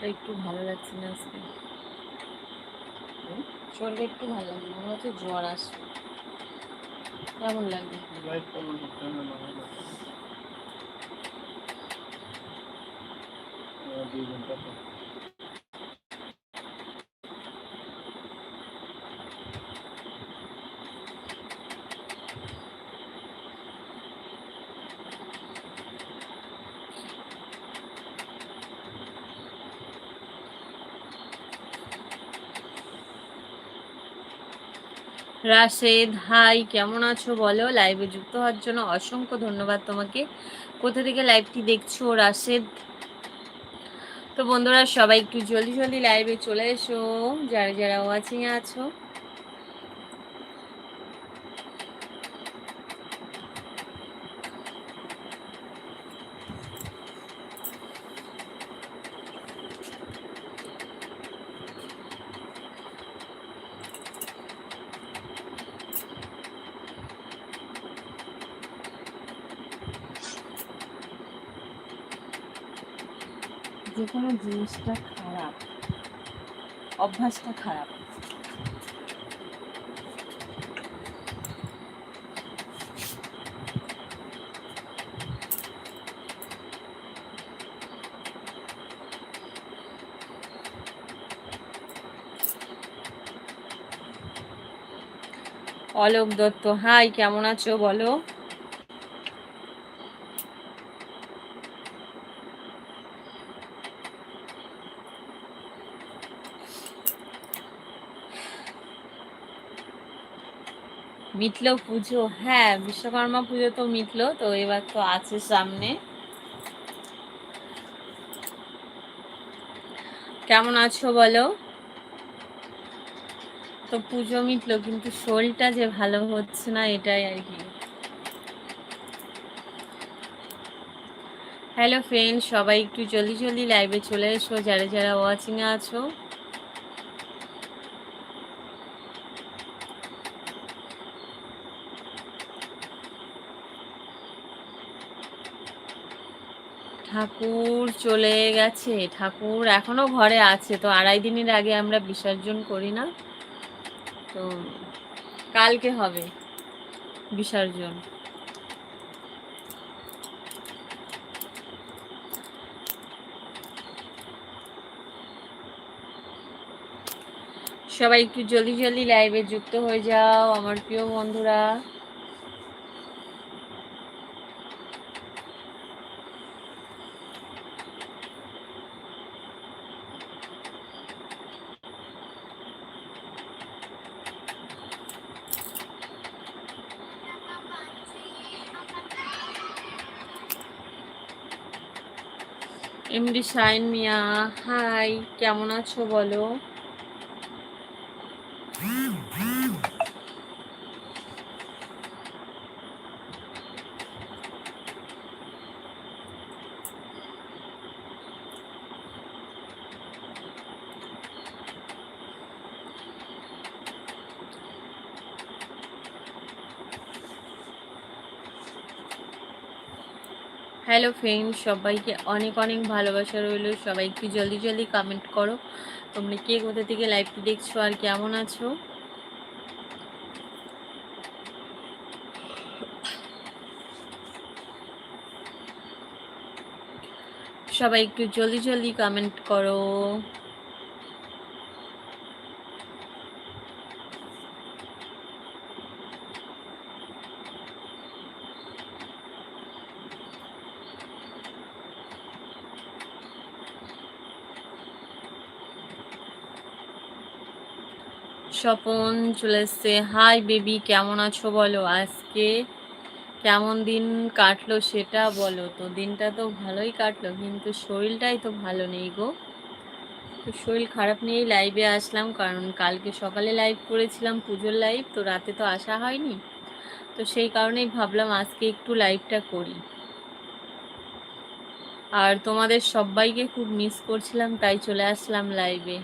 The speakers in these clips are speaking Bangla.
শরীরটা একটু ভালো লাগছে না আজকে? শরীরটা একটু ভালো লাগছে মনে হচ্ছে জ্বর আসবে কেমন লাগবে? লাইট কমন করতে না দুই ঘণ্টা রাশেদ, হাই, কেমন আছো বলো? লাইভে যুক্ত হওয়ার জন্য অসংখ্য ধন্যবাদ তোমাকে। কোথা থেকে লাইভটি দেখছ রাশেদ? তো বন্ধুরা, সবাই একটু জলদি জলদি লাইভে চলে এসো। যারা যারা ওয়াচিং আছো যে কোনো জিনিসটা খারাপ। অভ্যাসটা খারাপ। অলোক দত্ত হাই কেমন আছো বলো? মিটলো পুজো হ্যাঁ বিশ্বকর্মা পুজো তো মিটলো, তো এবার তো আছে সামনে। কেমন আছো বলো? তো পুজো মিটলো, কিন্তু শরীরটা যে ভালো হচ্ছে না, এটাই আর কি। হ্যালো ফ্রেন্ড সবাই একটু জলদি জলদি লাইভে চলে এসো, যারা যারা ওয়াচিংয়ে আছো। ঠাকুর চলে গেছে। ঠাকুর এখনও ঘরে আছে, তো আড়াই দিনের আগে আমরা বিসর্জন করি না। তো কালকে হবে বিসর্জন। সবাই একটু জলদি জলদি লাইভে যুক্ত হয়ে যাও, আমার প্রিয় বন্ধুরা। এমডি শাইন মিয়া হাই কেমন আছো বলো? হ্যালো ফ্রেন্ড সবাইকে অনেক অনেক ভালোবাসা রইল। সবাই একটু জলদি জলদি কমেন্ট করো। তোমরা কে কোথা থেকে লাইভটি দেখছ আর কেমন আছো? সবাই একটু জলদি জলদি কমেন্ট করো। স্বপন চলে এসছে। হাই বেবি কেমন আছো বলো? আজকে কেমন দিন কাটলো সেটা বলো তো? দিনটা তো ভালোই কাটলো, কিন্তু শরীরটাই তো ভালো নেই গো। তো শরীর খারাপ নিয়েই লাইভে আসলাম, কারণ কালকে সকালে লাইভ করেছিলাম পুজোর লাইভ তো রাতে তো আসা হয়নি। তো সেই কারণেই ভাবলাম আজকে একটু লাইভটা করি। আর তোমাদের সবাইকে খুব মিস করছিলাম, তাই চলে আসলাম লাইভে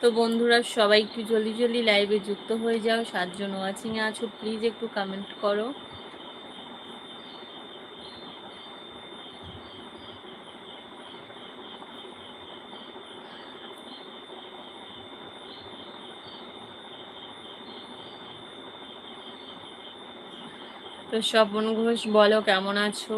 তো বন্ধুরা, সবাই একটু জলদি জলদি লাইভে যুক্ত হয়ে যাও। সাতজন ওয়াচিংয়ে আছো প্লিজ একটু কমেন্ট করো। তো স্বপন ঘোষ বলো, কেমন আছো?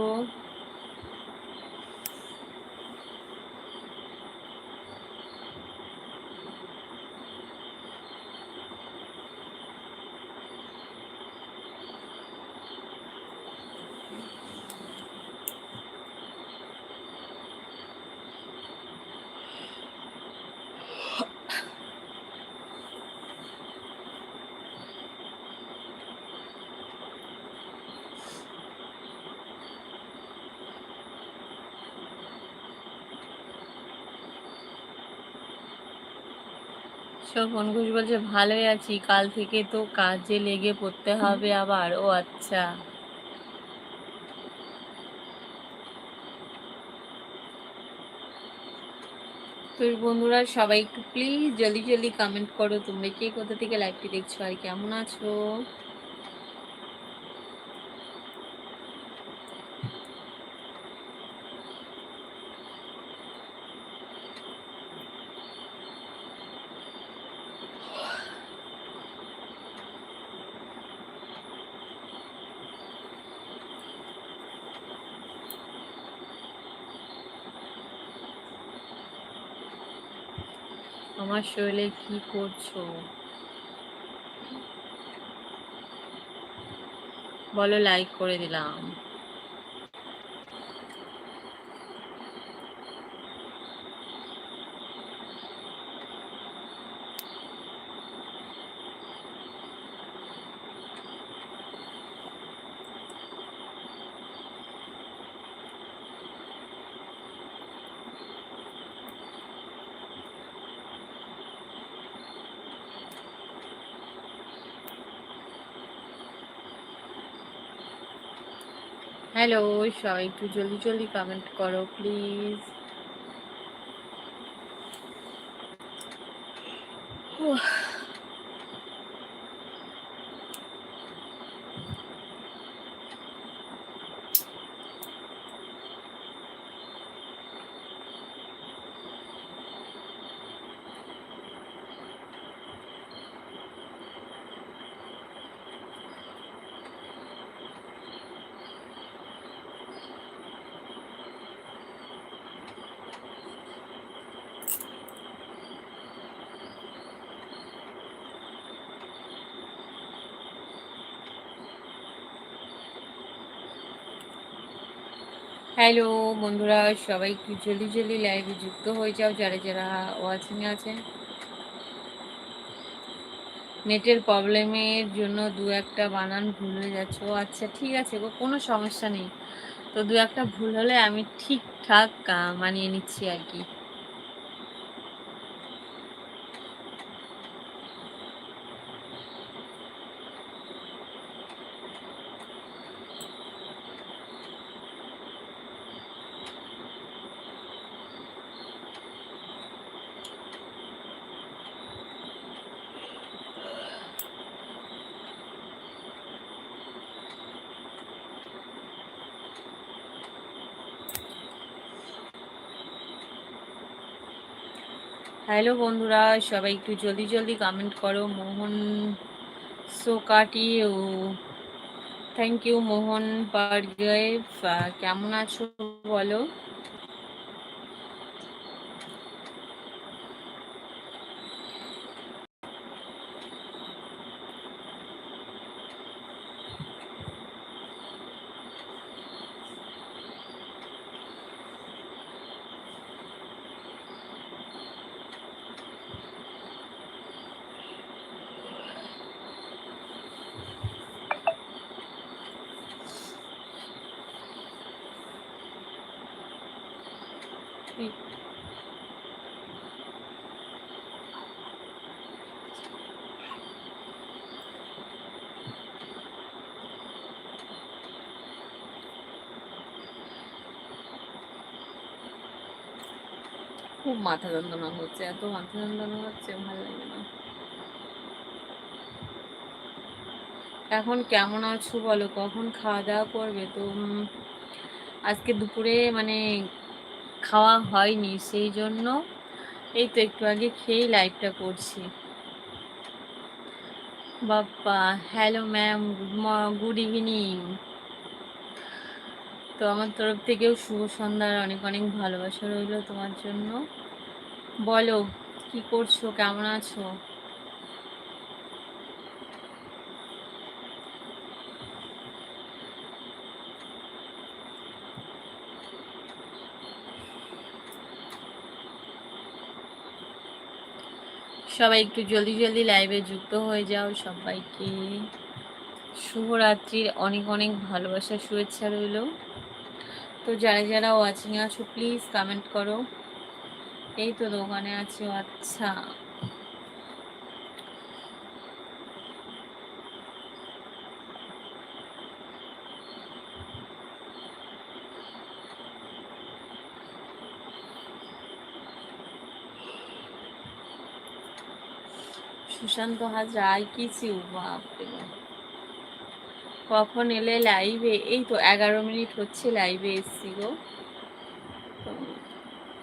স্বপন ঘোষ বলছে ভালোই আছি কাল থেকে তো কাজে লেগে পড়তে হবে আবার। ও আচ্ছা। তোর বন্ধুরা সবাই একটু প্লিজ জলদি জলদি কমেন্ট করো তোমরা কে কোথা থেকে লাইভটি দেখছ আর কেমন আছো? আমার শরীরে কি করছ? বলো লাইক করে দিলাম। হ্যালো সবাই একটু জলদি জলদি কমেন্ট করো প্লিজ হ্যালো বন্ধুরা, সবাই একটু জলদি জলদি লাইভে যুক্ত হয়ে যাও, যারা যারা ওয়াচিং আছে নেটের প্রবলেমের জন্য দু একটা বানান ভুল হয়ে যাচ্ছে। ও আচ্ছা ঠিক আছে গো, কোনো সমস্যা নেই। তো দু একটা ভুল হলে আমি ঠিকঠাক মানিয়ে নিচ্ছি আর কি। হ্যালো বন্ধুরা, সবাই একটু জলদি জলদি কমেন্ট করো। মোহন সোকাটি ও থ্যাংক ইউ মোহন পারগেভ কেমন আছো বলো? খুব মাথা যন্ত্রণা হচ্ছে, এত মাথা যন্ত্রণা হচ্ছে, ভালো লাগে না। এখন কেমন আছো বলো? কখন খাওয়া দাওয়া করবে? তো আজকে দুপুরে মানে খাওয়া হয়নি সেই জন্য এই তো একটু আগে খেয়েই লাইভটা করছি। Bappa hello ma'am good evening তো আমার তরফ থেকেও শুভ সন্ধ্যার অনেক অনেক ভালোবাসা রইল তোমার জন্য। বলো, কি করছ, কেমন আছো? সবাই একটু জলদি জলদি লাইভে যুক্ত হয়ে যাও। সবাইকে শুভরাত্রির অনেক অনেক ভালোবাসা, শুভেচ্ছা রইল। তো যারা যারা ওয়াচিং আছো প্লিজ কমেন্ট করো। এই তো দোকানে আছি আচ্ছা। সুশান্ত হাজরা আই কিছু। কখন এলে লাইভে এই তো এগারো মিনিট হচ্ছে লাইভে এসছি গো।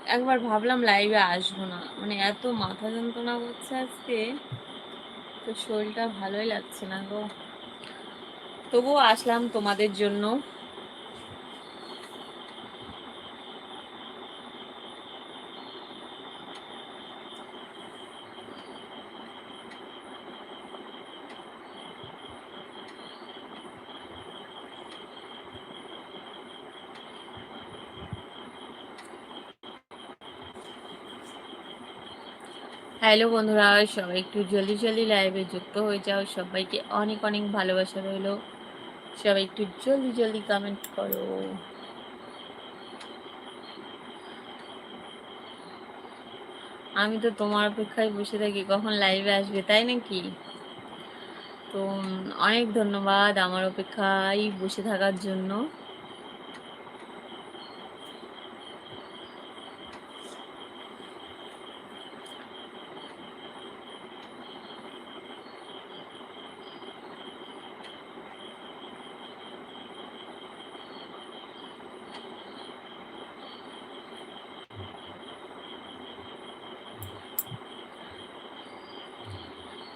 একবার ভাবলাম লাইভে আসব না। মানে এত মাথা যন্ত্রণা করছে আজকে। তো শরীরটা ভালোই লাগছে না গো। তবুও আসলাম তোমাদের জন্য। হ্যালো বন্ধুরা, সবাই একটু জলদি জলদি লাইভে যুক্ত হয়ে যাও। সবাইকে অনেক অনেক ভালোবাসা রইল। সবাই একটু জলদি জলদি কমেন্ট করো। আমি তো তোমার অপেক্ষায় বসে থাকি, কখন লাইভে আসবে, তাই নাকি? তো, অনেক ধন্যবাদ আমার অপেক্ষায় বসে থাকার জন্য।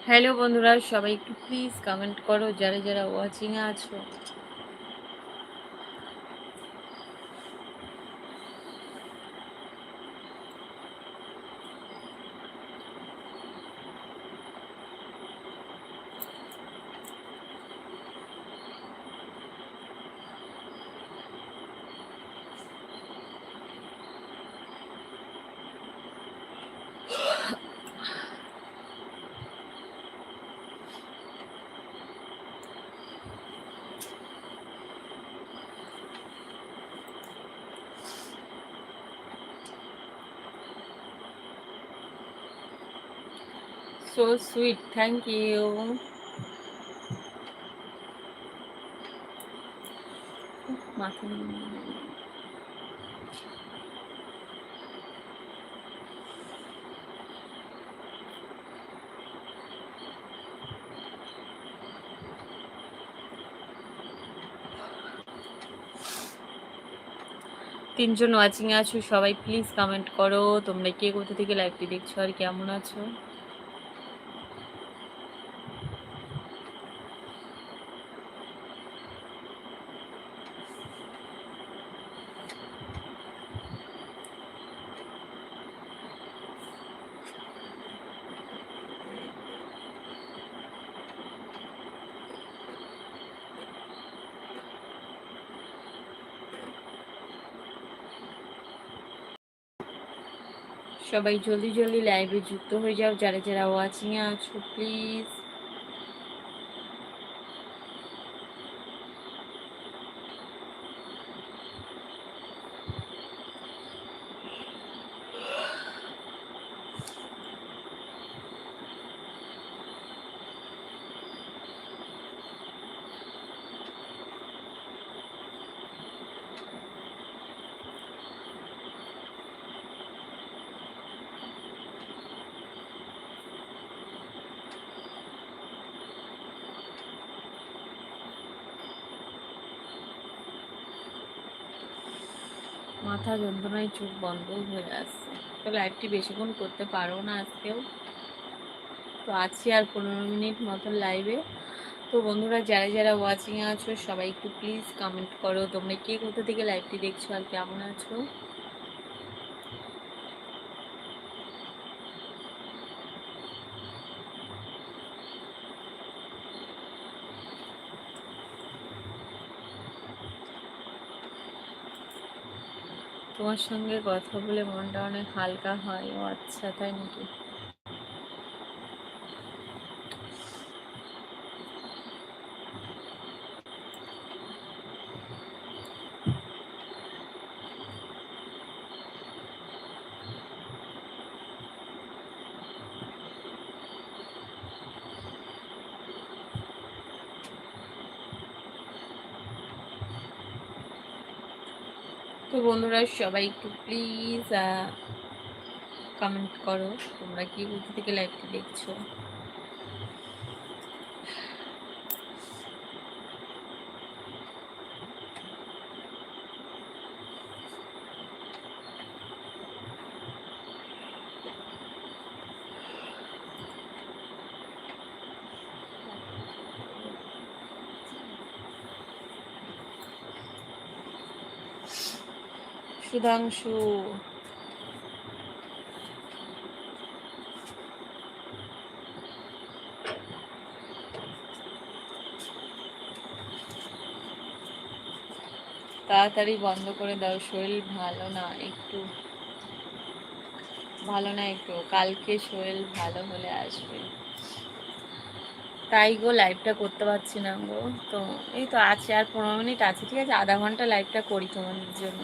হ্যালো বন্ধুরা সবাই একটু প্লিজ কমেন্ট করো যারা যারা ওয়াচিংয়ে আছো। সো সুইট থ্যাংক ইউ তিনজন ওয়াচিং আছো, সবাই প্লিজ কমেন্ট করো। তোমরা কে কোথা থেকে লাইভটি দেখছ আর কেমন আছো? সবাই জলদি জলদি লাইভে যুক্ত হয়ে যাও যারা যারা ওয়াচিং এ আছো প্লিজ মাথা যন্ত্রণায় চোখ বন্ধ হয়ে আসছে। তো লাইভটি বেশিক্ষণ করতে পারো না আজকেও। তো আছি আর পনেরো মিনিট মতন লাইভে তো বন্ধুরা, যারা যারা ওয়াচিংয়ে আছো, সবাই একটু প্লিজ কমেন্ট করো। তোমরা কে কোথা থেকে লাইভটি দেখছ আর কেমন আছো? তোমার সঙ্গে কথা বলে মনটা অনেক হালকা হয়। ও আচ্ছা তাই নাকি? তো বন্ধুরা সবাই একটু প্লিজ কমেন্ট করো তোমরা কি বুঝতে থেকে লাইভটি দেখছ? সুধাংশু তাড়াতাড়ি বন্ধ করে দাও, শরীর ভালো না, একটু ভালো না একটু, কালকে শরীর ভালো হলে আসবে। তাই গো লাইভটা করতে পারছি না গো। তো এই তো আছে, আর পনেরো মিনিট আছে, ঠিক আছে? আধা ঘণ্টা লাইভটা করি তোমাদের জন্য।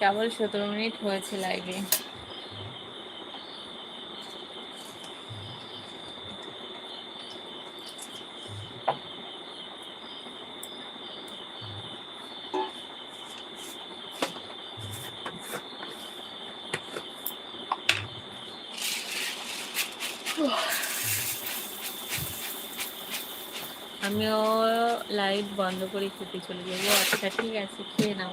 কেবল সতেরো মিনিট হয়েছে লাইভে আমিও লাইট বন্ধ করে খেতে চলে যাব। আচ্ছা ঠিক আছে, খেয়ে নাও।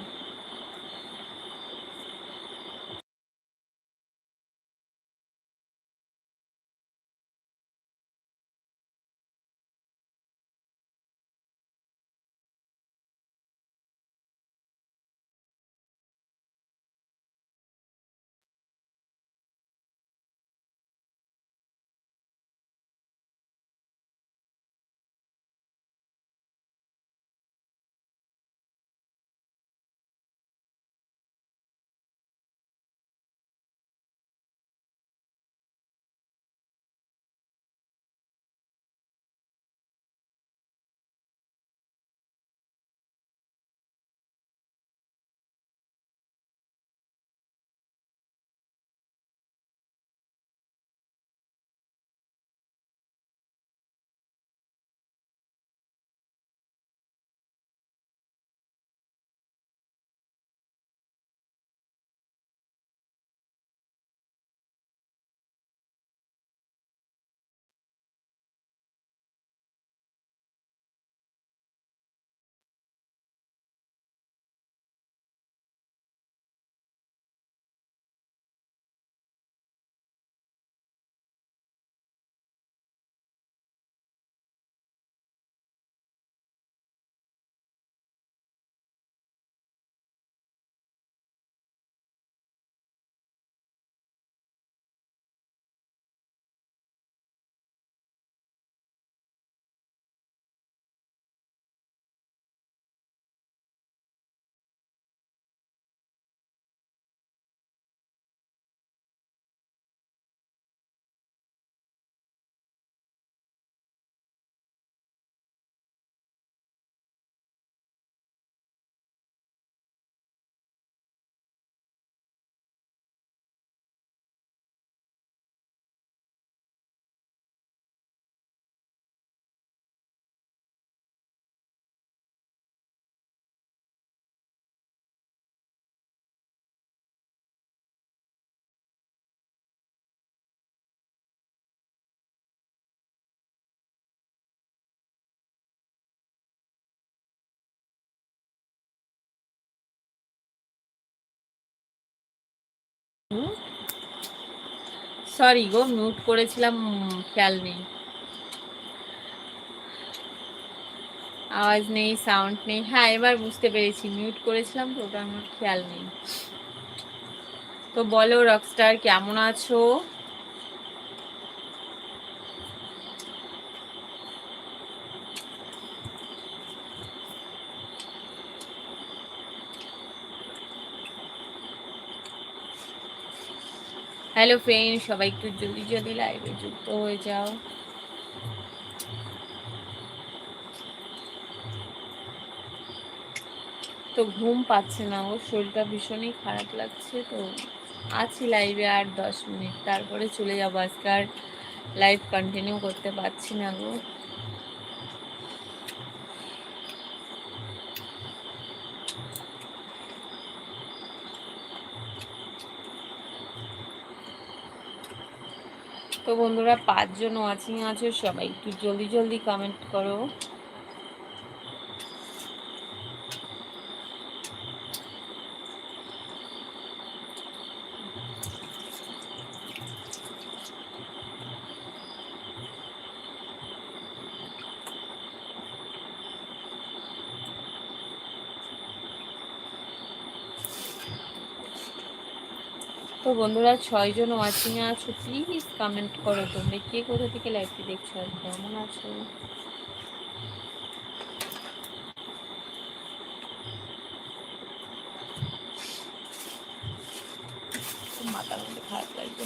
সরি গো মিউট করেছিলাম খেয়াল নেই। আওয়াজ নেই সাউন্ড নেই। হ্যাঁ এবার বুঝতে পেরেছি মিউট করেছিলাম তো ওটা আমার খেয়াল নেই। তো বলো রকস্টার কেমন আছো? হ্যালো ফ্রেন্ড সবাই একটু জলদি জলদি লাইভে যুক্ত হয়ে যাও। তো ঘুম পাচ্ছে না ও শরীরটা ভীষণই খারাপ লাগছে, তো আছি লাইভে আর দশ মিনিট। তারপরে চলে যাব আজকে আর লাইভ কন্টিনিউ করতে পারছি না গো। তো বন্ধুরা পাঁচজনও ওয়াচিং আছো সবাই। একটু জলদি জলদি কমেন্ট করো। বন্ধুরা, ছয়জন ওয়াচিং আছো প্লিজ কমেন্ট করো তোমরা। কে কোথা থেকে লাইভটি দেখছ আর কেমন আছো খুব মাথার মধ্যে খারাপ লাগবে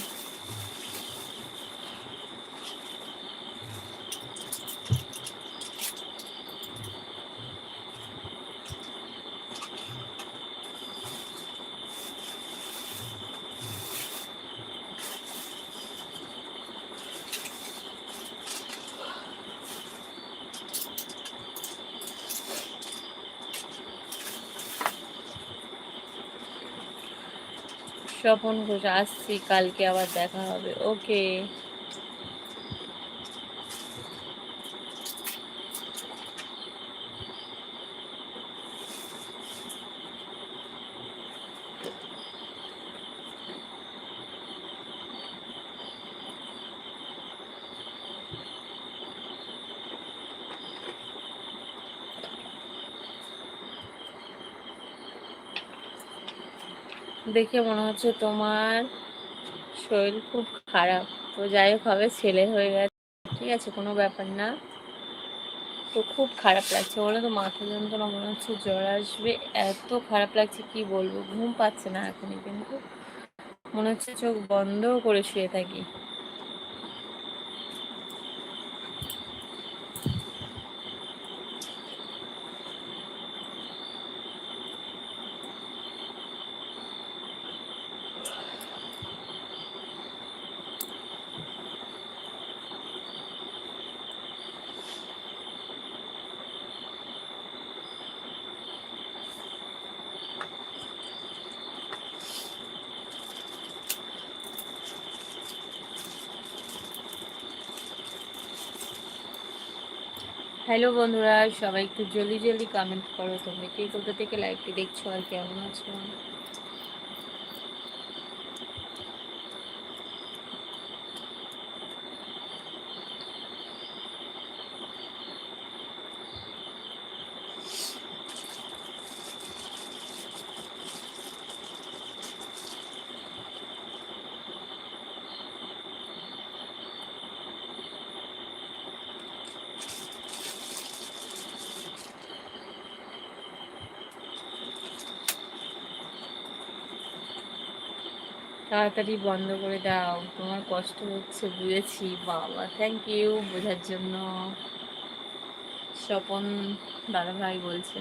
স্বপন ঘোষ আসছি কালকে আবার দেখা হবে ওকে দেখে মনে হচ্ছে তোমার শরীর খুব খারাপ। তো যাই হোক হবে ছেলে হয়ে গেছে। ঠিক আছে, কোনো ব্যাপার না। তো খুব খারাপ লাগছে। বলে তো, মাথা যন্ত্রণা মনে হচ্ছে জ্বর আসবে। এত খারাপ লাগছে, কি বলব? ঘুম পাচ্ছে না এখনই কিন্তু। মনে হচ্ছে চোখ বন্ধ করে শুয়ে থাকি। হ্যালো বন্ধুরা, সবাই একটু জলদি জলদি কমেন্ট করো। তোমরা কে কোথা থেকে লাইভটি দেখছ আর কেমন আছো? তাড়াতাড়ি বন্ধ করে দাও। তোমার কষ্ট হচ্ছে, বুঝেছি। বাবা থ্যাংক ইউ বোঝার জন্য। স্বপন দাদাভাই বলছে।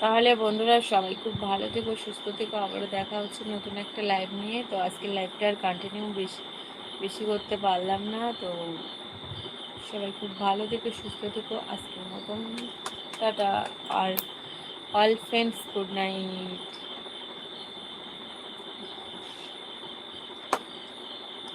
তাহলে বন্ধুরা সবাই খুব ভালো থেকো, সুস্থ থেকো। আবারও দেখা হচ্ছে নতুন একটা লাইভ নিয়ে। তো আজকের লাইভটা আর কন্টিনিউ বেশি বেশি করতে পারলাম না। তো সবাই খুব ভালো থেকো, সুস্থ থেকো। আজকের মতন টাটা। আর অল ফ্রেন্ডস গুড নাইট